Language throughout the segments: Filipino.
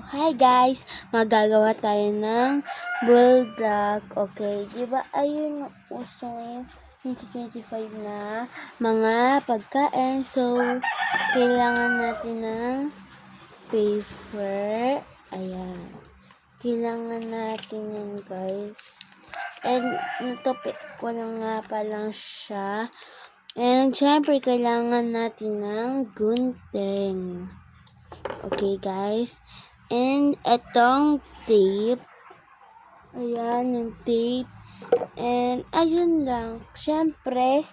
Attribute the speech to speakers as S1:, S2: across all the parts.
S1: Hi guys! Magagawa tayo ng bulldog. Okay, di ba ayun yung uso ngayon 2025 na mga pagkain. So, kailangan natin ng paper. Ayan. Kailangan natin yan guys. And natupit ko na nga pa lang siya. And syempre, kailangan natin ng gunting. Okay, guys. And etong tape. Ayan, yung tape. And ayun lang. Syempre,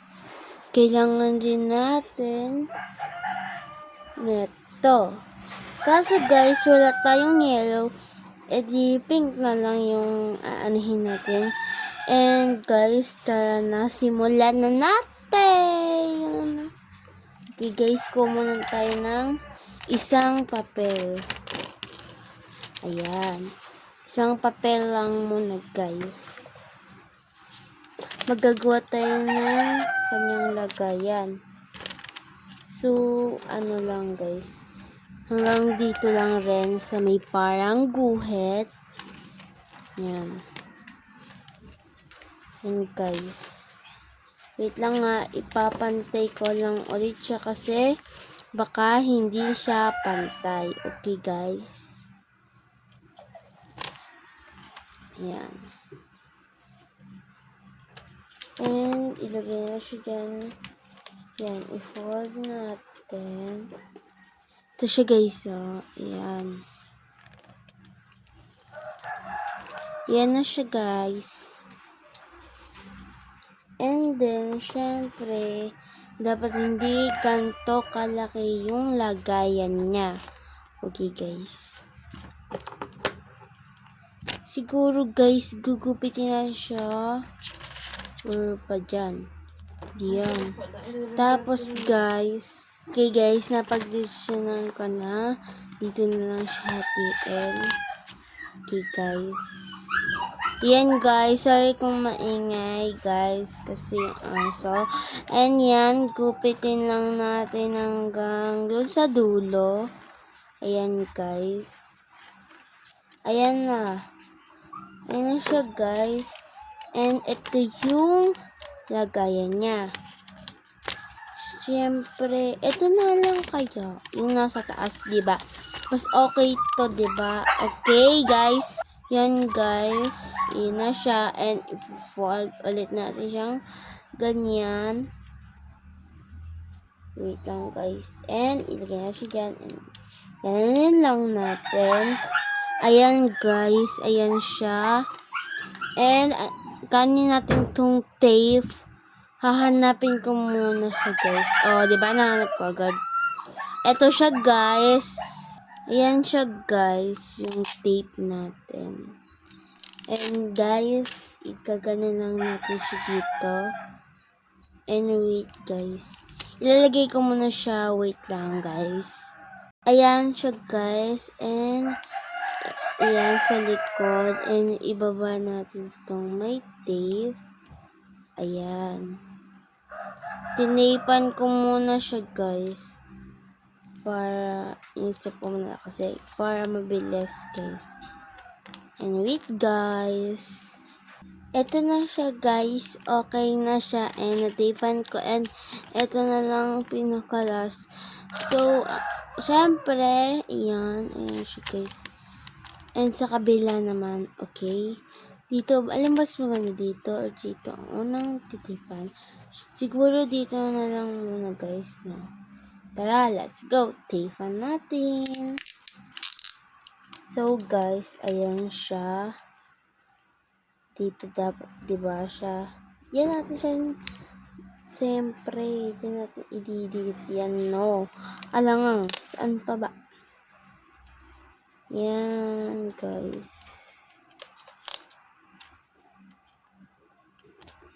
S1: kailangan din natin neto. Kaso guys, wala tayong yellow. E di pink na lang yung aanihin natin. And guys, tara na, simulan na natin! Okay guys, kumunan tayo ng isang papel. Ayan. Isang papel lang muna guys. Magagawa tayo ng kanyang lagayan. So, ano lang guys. Hanggang dito lang rin sa may parang guhit. Yan. Yan guys. Wait lang nga, ipapantay ko lang ulit siya kasi baka hindi siya pantay. Okay guys. Yan. And ilagay na siya dyan. Yan, i-fold natin. Ito siya guys, oh. Yan. Yan na siya guys. And then, syempre, dapat hindi ganto kalaki yung lagayan niya. Okay, guys. Siguro, guys, gugupitin na siya. Or pa dyan. Diyan. Tapos, guys, okay, guys, napag-desisyonan ko na. Dito na lang siya hatiin. Okay, guys. Yan guys, sorry kung maingay guys kasi aso. And yan, gupitin lang natin hanggang doon sa dulo. Ayan guys. Ayan na. Ayan na siya guys. And ito yung lagayan niya. Siyempre, ito na lang kaya. Yung nasa taas, ba? Mas okay to, ba? Okay, guys. Yan, guys. Yan na siya. And i-fold ulit natin siyang ganyan. Wait lang, guys. And ilagay na siya dyan. And yan lang natin. Ayan, guys. Ayan siya. And uh, kanin natin tong tape. Hahanapin ko muna siya, guys. Oh, di ba? Nahanap ko agad. Ito siya, guys. Ayan siya, guys. Yung tape natin. And, guys, ikagana lang natin siya dito. And, wait, guys. Ilalagay ko muna siya. Wait lang, guys. Ayan siya, guys. And, ayan sa likod. And, ibaba natin itong may tape. Ayan. Tinapan ko muna siya, guys. Para inisip ko muna kasi para mabilis guys. And wait guys. Eto na siya guys. Okay na siya. And natipan ko. And eto na lang pinakalas. So uh, syempre yan ayan siya guys and sa kabila naman okay dito alam ba maganda dito or dito ang unang titipan siguro dito na lang muna guys no Tara, let's go. Tafan natin. So, guys, ayan siya. Dito dapat, di ba siya? Yan natin siya. Siyempre, hindi natin ididikit yan, no. Alangang, saan pa ba? Yan, guys.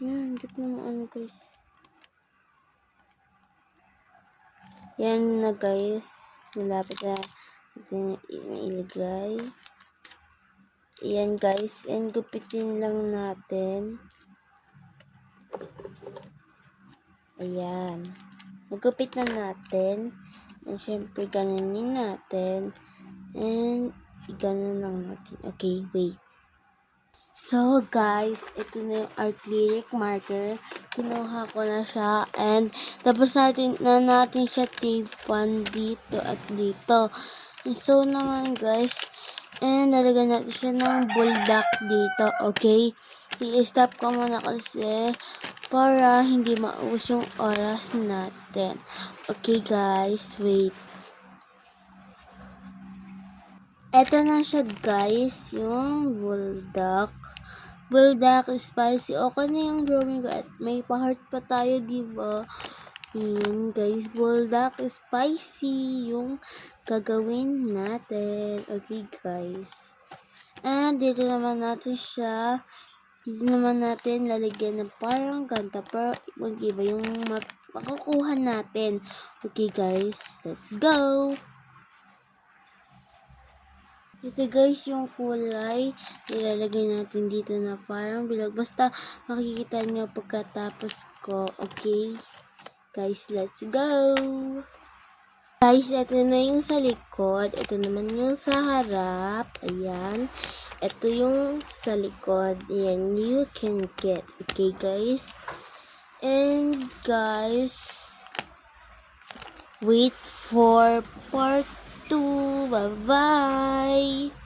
S1: Yan, dito naman ano, guys. Yan na guys. Malapit na natin mailagay. Yan guys. And gupitin lang natin. Ayan. Nagupit na natin. And syempre gananin natin. And Igano lang natin. Okay, wait. So, guys, ito na yung acrylic marker. Kinuha ko na siya. And, tapos natin, na natin siya tapean dito at dito. And so, naman, guys, and nalagyan natin siya ng buldak dito. Okay? I-stop ko muna kasi para hindi maubos yung oras natin. Okay, guys, wait. Eto na siya guys, yung bulldog. Bulldog spicy. Okay na yung drawing ko at may pa-heart pa tayo, di ba? Yun guys, bulldog spicy yung gagawin natin. Okay guys. And dito naman natin siya. Dito naman natin lalagyan ng parang ganta pero mag-iba yung ma- makukuha natin. Okay guys, let's go! Ito guys, yung kulay, ilalagay natin dito na parang bilog. Basta makikita nyo pagkatapos ko. Okay? Guys, let's go! Guys, ito na yung sa likod. Ito naman yung sa harap. Ayan. Ito yung sa likod. Ayan, you can get. Okay, guys? And guys, wait for part 2. Bye-bye!